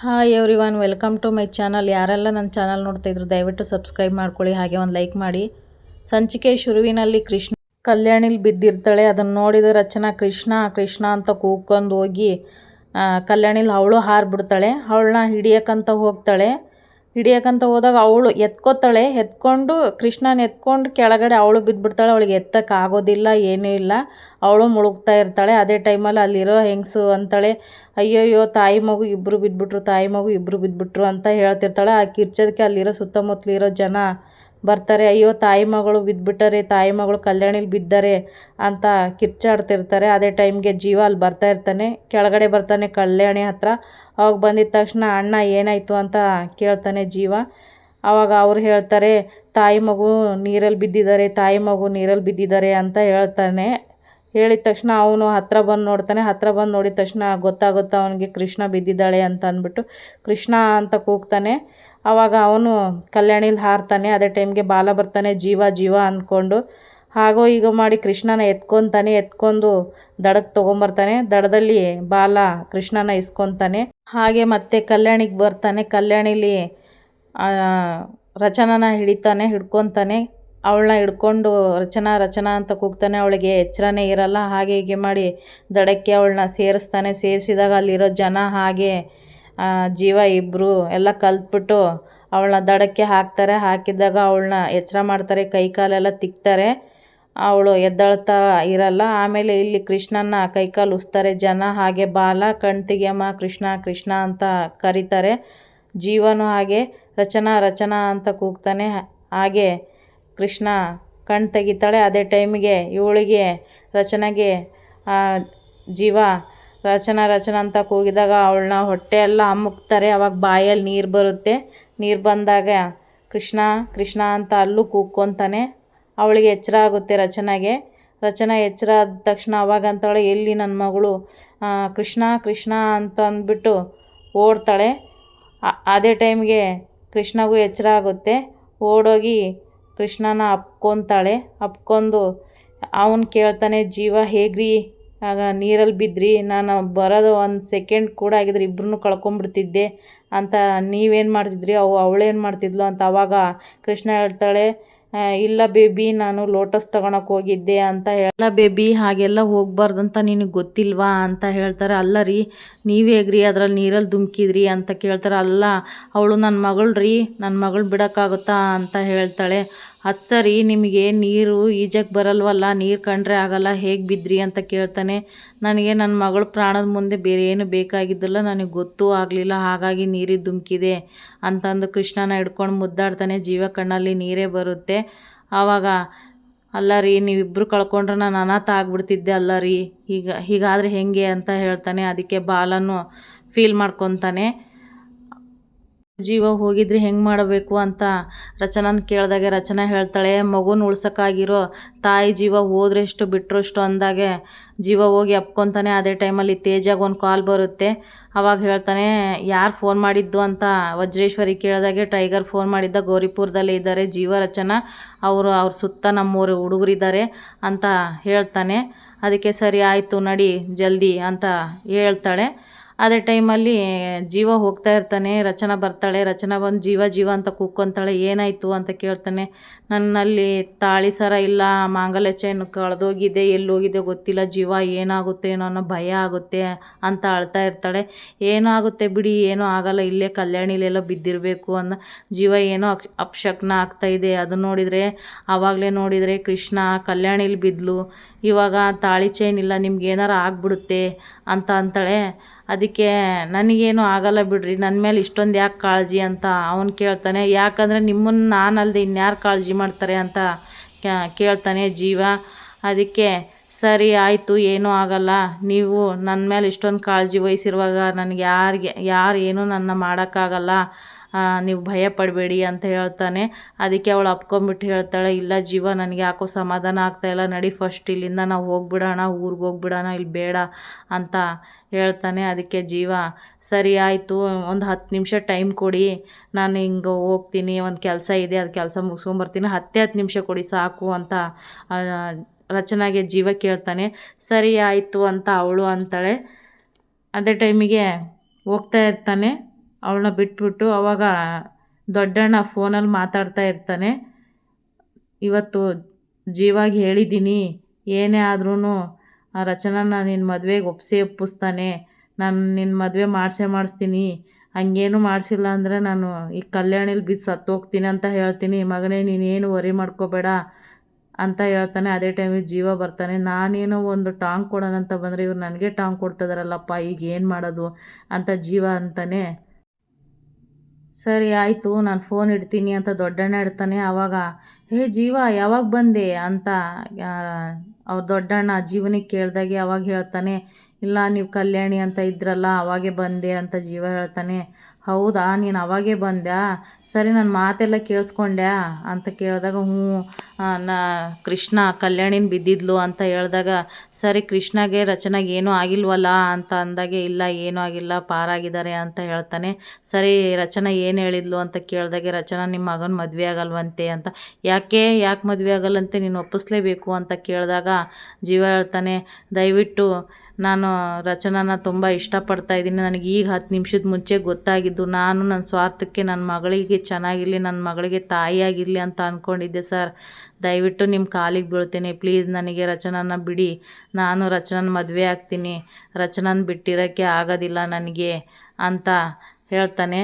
Hi everyone welcome to my channel ಯಾರೆಲ್ಲ ನನ್ನ channel ನೋಡ್ತಾ ಇದ್ರು, ದಯವಿಟ್ಟು ಸಬ್ಸ್ಕ್ರೈಬ್ ಮಾಡ್ಕೊಳ್ಳಿ, ಹಾಗೆ ಒಂದು ಲೈಕ್ ಮಾಡಿ. ಸಂಚಿಕೆ ಶುರುವಿನಲ್ಲಿ ಕೃಷ್ಣ ಕಲ್ಯಾಣಿಲಿ ಬಿದ್ದಿರ್ತಾಳೆ. ಅದನ್ನು ನೋಡಿದ ರಚನಾ ಕೃಷ್ಣ ಕೃಷ್ಣ ಅಂತ ಕೂಗ್ಕೊಂಡು ಹೋಗಿ ಕಲ್ಯಾಣಿಲಿ ಅವಳು ಹಾರಿಬಿಡ್ತಾಳೆ. ಅವಳನ್ನ ಹಿಡಿಯೋಕ್ಕಂತ ಹೋಗ್ತಾಳೆ. ಹಿಡಿಯೋಕ್ಕಂತ ಹೋದಾಗ ಅವಳು ಎತ್ಕೋತಾಳೆ. ಎತ್ಕೊಂಡು ಕೃಷ್ಣನ ಎತ್ಕೊಂಡು ಕೆಳಗಡೆ ಅವಳು ಬಿದ್ದುಬಿಡ್ತಾಳೆ ಅವಳಿಗೆ ಎತ್ತಕ್ಕೆ ಆಗೋದಿಲ್ಲ, ಏನೂ ಇಲ್ಲ. ಅವಳು ಮುಳುಗ್ತಾ ಇರ್ತಾಳೆ. ಅದೇ ಟೈಮಲ್ಲಿ ಅಲ್ಲಿರೋ ಹೆಂಗಸು ಅಂತಾಳೆ, ಅಯ್ಯೋಯ್ಯೋ, ತಾಯಿ ಮಗು ಇಬ್ಬರು ಬಿದ್ದುಬಿಟ್ರು ತಾಯಿ ಮಗು ಇಬ್ಬರು ಬಿದ್ದುಬಿಟ್ರು ಅಂತ ಹೇಳ್ತಿರ್ತಾಳೆ. ಆ ಕಿರ್ಚೋದಕ್ಕೆ ಅಲ್ಲಿರೋ ಸುತ್ತಮುತ್ತಲಿರೋ ಜನ ಬರ್ತಾರೆ, ಅಯ್ಯೋ, ತಾಯಿ ಮಗಳು ಬಿದ್ದುಬಿಟ್ಟರೆ ತಾಯಿ ಮಗಳು ಕಲ್ಯಾಣಿಲಿ ಬಿದ್ದಾರೆ ಅಂತ ಕಿರ್ಚಾಡ್ತಿರ್ತಾರೆ. ಅದೇ ಟೈಮ್ಗೆ ಜೀವ ಅಲ್ಲಿ ಬರ್ತಾ ಇರ್ತಾನೆ. ಕೆಳಗಡೆ ಬರ್ತಾನೆ ಕಲ್ಯಾಣಿ ಹತ್ರ. ಅವಾಗ ಬಂದಿದ್ದ ತಕ್ಷಣ, ಅಣ್ಣ, ಏನಾಯಿತು? ಅಂತ ಕೇಳ್ತಾನೆ ಜೀವ. ಆವಾಗ ಅವ್ರು ಹೇಳ್ತಾರೆ, ತಾಯಿ ಮಗು ನೀರಲ್ಲಿ ಬಿದ್ದಿದ್ದಾರೆ, ತಾಯಿ ಮಗು ನೀರಲ್ಲಿ ಬಿದ್ದಿದ್ದಾರೆ ಅಂತ ಹೇಳ್ತಾನೆ. ಹೇಳಿದ ತಕ್ಷಣ ಅವನು ಹತ್ತಿರ ಬಂದು ನೋಡ್ತಾನೆ ಹತ್ತಿರ ಬಂದು ನೋಡಿದ ತಕ್ಷಣ ಗೊತ್ತಾಗುತ್ತೆ ಅವನಿಗೆ ಕೃಷ್ಣ ಬಿದ್ದಿದ್ದಾಳೆ ಅಂತ ಅಂದ್ಬಿಟ್ಟು. ಕೃಷ್ಣ ಅಂತ ಕೂಗ್ತಾನೆ. ಆವಾಗ ಅವನು ಕಲ್ಯಾಣಿಲಿ ಹಾರ್ತಾನೆ, ಅದೇ ಟೈಮ್ಗೆ ಬಾಲ ಬರ್ತಾನೆ, ಜೀವ ಜೀವ ಅಂದ್ಕೊಂಡು. ಹಾಗೋ ಈಗ ಮಾಡಿ ಕೃಷ್ಣನ ಎತ್ಕೊತಾನೆ, ಎತ್ಕೊಂಡು ದಡಕ್ಕೆ ತೊಗೊಂಬರ್ತಾನೆ. ದಡದಲ್ಲಿ ಬಾಲ ಕೃಷ್ಣನ ಇಸ್ಕೊತಾನೆ. ಹಾಗೆ ಮತ್ತೆ ಕಲ್ಯಾಣಿಗೆ ಬರ್ತಾನೆ. ಕಲ್ಯಾಣಿಲಿ ರಚನನ ಹಿಡಿತಾನೆ, ಹಿಡ್ಕೊತಾನೆ. ಅವಳನ್ನ ಹಿಡ್ಕೊಂಡು ರಚನಾ ರಚನಾ ಅಂತ ಕೂಗ್ತಾನೆ. ಅವಳಿಗೆ ಎಚ್ಚರನೇ ಇರಲ್ಲ. ಹಾಗೆ ಹೀಗೆ ಮಾಡಿ ದಡಕ್ಕೆ ಅವಳನ್ನ ಸೇರಿಸ್ತಾನೆ. ಸೇರಿಸಿದಾಗ ಅಲ್ಲಿರೋ ಜನ ಹಾಗೆ ಜೀವ ಇಬ್ಬರು ಎಲ್ಲ ಕಲ್ತ್ಬಿಟ್ಟು ಅವಳನ್ನ ದಡಕ್ಕೆ ಹಾಕ್ತಾರೆ. ಹಾಕಿದಾಗ ಅವಳನ್ನ ಎಚ್ಚರ ಮಾಡ್ತಾರೆ. ಕೈ ಕಾಲೆಲ್ಲ ತಿಕ್ತಾರೆ. ಅವಳು ಎದ್ದಾಳ್ತಾ ಇರಲ್ಲ. ಆಮೇಲೆ ಇಲ್ಲಿ ಕೃಷ್ಣನ ಕೈಕಾಲು ಉಸ್ತಾರೆ. ಜನ ಹಾಗೆ ಬಾಲ ಕಣ್ತಿಗೆಮ್ಮ ಕೃಷ್ಣ ಕೃಷ್ಣ ಅಂತ ಕರೀತಾರೆ. ಜೀವನು ಹಾಗೆ ರಚನಾ ರಚನಾ ಅಂತ ಕೂಗ್ತಾನೆ. ಹಾಗೆ ಕೃಷ್ಣ ಕಣ್ಣು ತೆಗಿತಾಳೆ. ಅದೇ ಟೈಮಿಗೆ ಇವಳಿಗೆ ರಚನೆಗೆ ಜೀವ ರಚನಾ, ರಚನ ಅಂತ ಕೂಗಿದಾಗ ಅವಳನ್ನ ಹೊಟ್ಟೆ ಎಲ್ಲ ಅಮ್ಮುಕ್ತಾರೆ ಅವಾಗ ಬಾಯಲ್ಲಿ ನೀರು ಬರುತ್ತೆ. ನೀರು ಬಂದಾಗ ಕೃಷ್ಣ ಕೃಷ್ಣ ಅಂತ ಅಲ್ಲೂ ಕೂಗ್ಕೊತಾನೆ ಅವಳಿಗೆ ಎಚ್ಚರ ಆಗುತ್ತೆ ರಚನೆಗೆ. ರಚನಾ ಎಚ್ಚರ ಆದ ತಕ್ಷಣ ಅವಾಗ ಅಂತಾಳೆ ಎಲ್ಲಿ ನನ್ನ ಮಗಳು? ಕೃಷ್ಣ ಕೃಷ್ಣ ಅಂತ ಅಂದ್ಬಿಟ್ಟು ಓಡ್ತಾಳೆ. ಅದೇ ಟೈಮ್ಗೆ ಕೃಷ್ಣಗೂ ಎಚ್ಚರ ಆಗುತ್ತೆ. ಓಡೋಗಿ ಕೃಷ್ಣನ ಅಪ್ಕೊತಾಳೆ. ಅಪ್ಕೊಂಡು ಅವನು ಕೇಳ್ತಾನೆ, ಜೀವ, ಹೇಗ್ರಿ? ಆಗ ನೀರಲ್ಲಿ ಬಿದ್ರಿ? ನಾನು ಬರೋದು ಒಂದು ಸೆಕೆಂಡ್ ಕೂಡ ಆಗಿದ್ರೆ ಇಬ್ಬರನ್ನೂ ಕಳ್ಕೊಂಬಿಡ್ತಿದ್ದೆ ಅಂತ ನೀವೇನು ಮಾಡ್ತಿದ್ರಿ? ಅವು ಅವಳೇನು ಮಾಡ್ತಿದ್ಲು? ಅಂತ ಅವಾಗ ಕೃಷ್ಣ ಹೇಳ್ತಾಳೆ ಇಲ್ಲ ಬೇಬಿ, ನಾನು ಲೋಟಸ್ ತಗೊಳಕ್ಕೆ ಹೋಗಿದ್ದೆ ಅಂತ ಹೇಳ ಬೇಬಿ, ಹಾಗೆಲ್ಲ ಹೋಗ್ಬಾರ್ದಂತ ನಿನಗೆ ಗೊತ್ತಿಲ್ವಾ ಅಂತ ಹೇಳ್ತಾರೆ. ಅಲ್ಲ ರೀ, ನೀವು ಹೇಗ್ರಿ ಅದ್ರಲ್ಲಿ ನೀರಲ್ಲಿ ಧುಮುಕಿದ್ರಿ ಅಂತ ಕೇಳ್ತಾರೆ. ಅಲ್ಲ, ಅವಳು ನನ್ನ ಮಗಳು ರೀ ನನ್ನ ಮಗಳು ಬಿಡೋಕ್ಕಾಗುತ್ತಾ ಅಂತ ಹೇಳ್ತಾಳೆ. ಅದು ಸರಿ, ನಿಮಗೆ ನೀರು ಈಜಕ್ಕೆ ಬರಲ್ವಲ್ಲ, ನೀರು ಕಂಡ್ರೆ ಆಗಲ್ಲ, ಹೇಗೆ ಬಿದ್ದಿರಿ ಅಂತ ಕೇಳ್ತಾನೆ. ನನಗೆ ನನ್ನ ಮಗಳು ಪ್ರಾಣದ ಮುಂದೆ ಬೇರೆ ಏನು ಬೇಕಾಗಿದ್ದಲ್ಲ, ನನಗೆ ಗೊತ್ತೂ ಆಗಲಿಲ್ಲ, ಹಾಗಾಗಿ ನೀರಿಗೆ ಧುಮುಕಿದೆ ಅಂತಂದು ಕೃಷ್ಣನ ಹಿಡ್ಕೊಂಡು ಮುದ್ದಾಡ್ತಾನೆ. ಜೀವ ಕಣ್ಣಲ್ಲಿ ನೀರೇ ಬರುತ್ತೆ. ಆವಾಗ ಅಲ್ಲ ರೀ ನೀವಿಬ್ಬರು ಕಳ್ಕೊಂಡ್ರೆ ನಾನು ಅನಾಥ ಆಗ್ಬಿಡ್ತಿದ್ದೆ ಅಲ್ಲ ರೀ ಈಗ, ಹೀಗಾದರೆ ಹೇಗೆ? ಅಂತ ಹೇಳ್ತಾನೆ. ಅದಕ್ಕೆ ಬಾಲನು ಫೀಲ್ ಮಾಡ್ಕೊತಾನೆ. ಜೀವ ಹೋಗಿದ್ರೆ ಹೆಂಗೆ ಮಾಡಬೇಕು ಅಂತ ರಚನಾನ ಕೇಳಿದಾಗೆ ರಚನಾ ಹೇಳ್ತಾಳೆ, ಮಗುನ ಉಳ್ಸೋಕ್ಕಾಗಿರೋ ತಾಯಿ ಜೀವ ಹೋದ್ರೆಷ್ಟು ಬಿಟ್ಟರಷ್ಟು ಅಂದಾಗೆ ಜೀವ ಹೋಗಿ ಅಪ್ಕೊತಾನೆ, ಅದೇ ಟೈಮಲ್ಲಿ ತೇಜಾಗ ಒಂದು ಕಾಲ್ ಬರುತ್ತೆ. ಅವಾಗ ಹೇಳ್ತಾನೆ, ಯಾರು ಫೋನ್ ಮಾಡಿದ್ದು? ಅಂತ ವಜ್ರೇಶ್ವರಿ ಕೇಳಿದಾಗೆ ಟೈಗರ್ ಫೋನ್ ಮಾಡಿದ್ದ, ಗೌರಿಪುರದಲ್ಲೇ ಇದ್ದಾರೆ ಜೀವ ರಚನಾ, ಅವರು ಅವ್ರ ಸುತ್ತ ನಮ್ಮೂರು ಹುಡುಗರಿದ್ದಾರೆ ಅಂತ ಹೇಳ್ತಾನೆ. ಅದಕ್ಕೆ ಸರಿ, ಆಯಿತು, ನಡಿ, ಜಲ್ದಿ ಅಂತ ಹೇಳ್ತಾಳೆ. ಅದೇ ಟೈಮಲ್ಲಿ ಜೀವ ಹೋಗ್ತಾ ಇರ್ತಾನೆ, ರಚನಾ ಬರ್ತಾಳೆ, ರಚನಾ ಬಂದು ಜೀವ ಜೀವ ಅಂತ ಕೂಕ್ಕೊಂತಾಳೆ ಏನಾಯಿತು ಅಂತ ಕೇಳ್ತಾನೆ. ನನ್ನಲ್ಲಿ ತಾಳಿ ಸರ ಇಲ್ಲ ಮಾಂಗಲ್ಯ ಚೈನ್ ಕಳೆದೋಗಿದೆ ಎಲ್ಲಿ ಹೋಗಿದೆ ಗೊತ್ತಿಲ್ಲ, ಜೀವ ಏನಾಗುತ್ತೆ ಏನೋ ಅನ್ನೋ ಭಯ ಆಗುತ್ತೆ ಅಂತ ಅಳ್ತಾ ಇರ್ತಾಳೆ. ಏನೂ ಆಗುತ್ತೆ ಬಿಡಿ, ಏನೂ ಆಗಲ್ಲ, ಇಲ್ಲೇ ಕಲ್ಯಾಣಿಲೆಲ್ಲ ಬಿದ್ದಿರಬೇಕು ಅನ್ನೋ ಜೀವ ಏನೋ ಅಪಶಕ್ನ ಆಗ್ತಾ ಇದೆ. ಅದು ನೋಡಿದರೆ, ಆವಾಗಲೇ ನೋಡಿದರೆ ಕೃಷ್ಣ ಕಲ್ಯಾಣಿಲಿ ಬಿದ್ದಲು ಇವಾಗ ತಾಳಿ ಚೈನ್ ಇಲ್ಲ, ನಿಮ್ಗೆ ಏನಾರು ಆಗ್ಬಿಡುತ್ತೆ ಅಂತ ಅಂತಾಳೆ. ಅದಕ್ಕೆ ನನಗೇನು ಆಗಲ್ಲ ಬಿಡ್ರಿ ನನ್ನ ಮೇಲೆ ಇಷ್ಟೊಂದು ಯಾಕೆ ಕಾಳಜಿ ಅಂತ ಅವನು ಕೇಳ್ತಾನೆ. ಯಾಕಂದರೆ ನಿಮ್ಮನ್ನು ನಾನಲ್ಲದೆ ಇನ್ಯಾರು ಕಾಳಜಿ ಮಾಡ್ತಾರೆ ಅಂತ ಕೇಳ್ತಾನೆ ಜೀವ. ಅದಕ್ಕೆ ಸರಿ, ಆಯಿತು, ಏನೂ ಆಗಲ್ಲ. ನೀವು ನನ್ನ ಮೇಲೆ ಇಷ್ಟೊಂದು ಕಾಳಜಿ ವಹಿಸಿರುವಾಗ ನನಗೆ ಯಾರಿಗೆ, ಯಾರು ಏನೂ ನನ್ನ ಮಾಡೋಕ್ಕಾಗಲ್ಲ. ನೀವು ಭಯ ಪಡಬೇಡಿ ಅಂತ ಹೇಳ್ತಾನೆ. ಅದಕ್ಕೆ ಅವಳು ಅಪ್ಕೊಂಬಿಟ್ಟು ಹೇಳ್ತಾಳೆ, ಇಲ್ಲ ಜೀವ, ನನಗೆ ಯಾಕೋ ಸಮಾಧಾನ ಆಗ್ತಾಯಿಲ್ಲ ನಡಿ ಫಸ್ಟ್ ಇಲ್ಲಿಂದ ನಾವು ಹೋಗ್ಬಿಡೋಣ, ಊರಿಗೆ ಹೋಗ್ಬಿಡೋಣ ಇಲ್ಲಿ ಬೇಡ ಅಂತ ಹೇಳ್ತಾನೆ. ಅದಕ್ಕೆ ಜೀವ, ಸರಿ ಆಯಿತು, ಒಂದು ಹತ್ತು ನಿಮಿಷ ಟೈಮ್ ಕೊಡಿ, ನಾನು ಹಿಂಗೆ ಹೋಗ್ತೀನಿ, ಒಂದು ಕೆಲಸ ಇದೆ, ಅದು ಕೆಲಸ ಮುಗಿಸ್ಕೊಂಬರ್ತೀನಿ, ಹತ್ತೇ ಹತ್ತು ನಿಮಿಷ ಕೊಡಿ, ಸಾಕು ಅಂತ ರಚನಾಗೆ ಜೀವ ಕೇಳ್ತಾನೆ. ಸರಿ ಆಯಿತು ಅಂತ ಅವಳು ಅಂತಾಳೆ. ಅದೇ ಟೈಮಿಗೆ ಹೋಗ್ತಾ ಇರ್ತಾನೆ. ಅವಳನ್ನ ಬಿಟ್ಬಿಟ್ಟು ಅವಾಗ ದೊಡ್ಡಣ್ಣ ಫೋನಲ್ಲಿ ಮಾತಾಡ್ತಾ ಇರ್ತಾನೆ. ಇವತ್ತು ಜೀವಾಗಿ ಹೇಳಿದ್ದೀನಿ. ಏನೇ ಆದ್ರೂ ಆ ರಚನಾನ ನಿನ್ನ ಮದುವೆಗೆ ಒಪ್ಪಿಸೇ ಒಪ್ಪಿಸ್ತಾನೆ. ನಾನು ನಿನ್ನ ಮದುವೆ ಮಾಡಿಸೇ ಮಾಡಿಸ್ತೀನಿ. ಹಂಗೇನು ಮಾಡಿಸಿಲ್ಲ ಅಂದರೆ ನಾನು ಈ ಕಲ್ಯಾಣಿಲಿ ಬಿದ್ದು ಸತ್ತೋಗ್ತೀನಿ ಅಂತ ಹೇಳ್ತೀನಿ. ಮಗನೇ, ನೀನೇನು ವರಿ ಮಾಡ್ಕೋಬೇಡ ಅಂತ ಹೇಳ್ತಾನೆ. ಅದೇ ಟೈಮಿಗೆ ಜೀವ ಬರ್ತಾನೆ. ನಾನೇನೋ ಒಂದು ಟಾಂಗ್ ಕೊಡೋಣ ಅಂತ ಬಂದರೆ ಇವ್ರು ನನಗೆ ಟಾಂಗ್ ಕೊಡ್ತಿದಾರಲ್ಲಪ್ಪ ಈಗ ಏನು ಮಾಡೋದು? ಅಂತ ಜೀವ ಅಂತಾನೆ. ಸರಿ, ಆಯಿತು, ನಾನು ಫೋನ್ ಇಡ್ತೀನಿ ಅಂತ ದೊಡ್ಡಣ್ಣ ಇಡ್ತಾನೆ ಆವಾಗ ಹೇ ಜೀವ, ಯಾವಾಗ ಬಂದೆ? ಅಂತ ಅವ್ರ ದೊಡ್ಡಣ್ಣ ಜೀವನಿಗೆ ಕೇಳಿದಾಗೆ ಅವಾಗ ಹೇಳ್ತಾನೆ, ಇಲ್ಲ, ನೀವು ಕಲ್ಯಾಣಿ ಅಂತ ಇದ್ರಲ್ಲ, ಅವಾಗೆ ಬಂದೆ ಅಂತ ಜೀವ ಹೇಳ್ತಾನೆ. ಹೌದಾ? ನೀನು ಅವಾಗೇ ಬಂದ್ಯಾ? ಸರಿ ನನ್ನ ಮಾತೆಲ್ಲ ಕೇಳಿಸ್ಕೊಂಡ್ಯಾ? ಅಂತ ಕೇಳಿದಾಗ, ಹ್ಞೂ ನಾ, ಕೃಷ್ಣ ಕಲ್ಯಾಣಿನ ಬಿದ್ದಿದ್ಲು ಅಂತ ಹೇಳಿದಾಗ, ಸರಿ, ಕೃಷ್ಣಗೆ ರಚನೆಗೆ ಏನೂ ಆಗಿಲ್ವಲ್ಲ ಅಂತ ಅಂದಾಗೆ, ಇಲ್ಲ, ಏನೂ ಆಗಿಲ್ಲ, ಪಾರಾಗಿದ್ದಾರೆ ಅಂತ ಹೇಳ್ತಾನೆ. ಸರಿ, ರಚನೆ ಏನು ಹೇಳಿದ್ಲು ಅಂತ ಕೇಳಿದಾಗೆ, ರಚನಾ ನಿಮ್ಮ ಮಗನ ಮದುವೆ ಆಗಲ್ವಂತೆ ಅಂತ. ಯಾಕೆ ಯಾಕೆ ಮದುವೆ ಆಗಲ್ಲಂತೆ? ನೀನು ಒಪ್ಪಿಸ್ಲೇಬೇಕು ಅಂತ ಕೇಳಿದಾಗ, ಜೀವ ಹೇಳ್ತಾನೆ, ದಯವಿಟ್ಟು ನಾನು ರಚನಾನ ತುಂಬ ಇಷ್ಟಪಡ್ತಾ ಇದ್ದೀನಿ. ನನಗೆ ಈಗ ಹತ್ತು ನಿಮಿಷದ ಮುಂಚೆ ಗೊತ್ತಾಗಿದ್ದು, ನಾನು ನನ್ನ ಸ್ವಾರ್ಥಕ್ಕೆ, ನನ್ನ ಮಗಳಿಗೆ ಚೆನ್ನಾಗಿರಲಿ, ನನ್ನ ಮಗಳಿಗೆ ತಾಯಿಯಾಗಿರಲಿ ಅಂತ ಅಂದ್ಕೊಂಡಿದ್ದೆ ಸರ್. ದಯವಿಟ್ಟು ನಿಮ್ಮ ಕಾಲಿಗೆ ಬೀಳ್ತೀನಿ. ಪ್ಲೀಸ್ ನನಗೆ ರಚನಾನ ಬಿಡಿ. ನಾನು ರಚನಾನ ಮದುವೆ ಆಗ್ತೀನಿ. ರಚನಾನ ಬಿಟ್ಟಿರೋಕ್ಕೆ ಆಗೋದಿಲ್ಲ ನನಗೆ ಅಂತ ಹೇಳ್ತಾನೆ.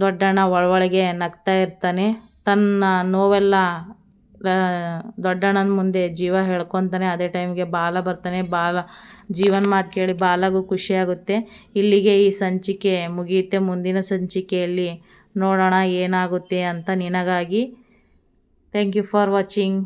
ದೊಡ್ಡಣ್ಣ ಒಳೊಳಗೆ ನಗ್ತಾ ಇರ್ತಾನೆ. ತನ್ನ ನೋವೆಲ್ಲ ದೊಡ್ಡಣ್ಣನ ಮುಂದೆ ಜೀವ ಹೇಳ್ಕೊತಾನೆ, ಅದೇ ಟೈಮ್ಗೆ ಬಾಲ ಬರ್ತಾನೆ. ಬಾಲ, ಜೀವನ ಮಾತು ಕೇಳಿ ಬಾಲಗೂ ಖುಷಿಯಾಗುತ್ತೆ ಇಲ್ಲಿಗೆ ಈ ಸಂಚಿಕೆ ಮುಗಿಯುತ್ತೆ. ಮುಂದಿನ ಸಂಚಿಕೆಯಲ್ಲಿ ನೋಡೋಣ ಏನಾಗುತ್ತೆ ಅಂತ ನಿನಗಾಗಿ. Thank you for watching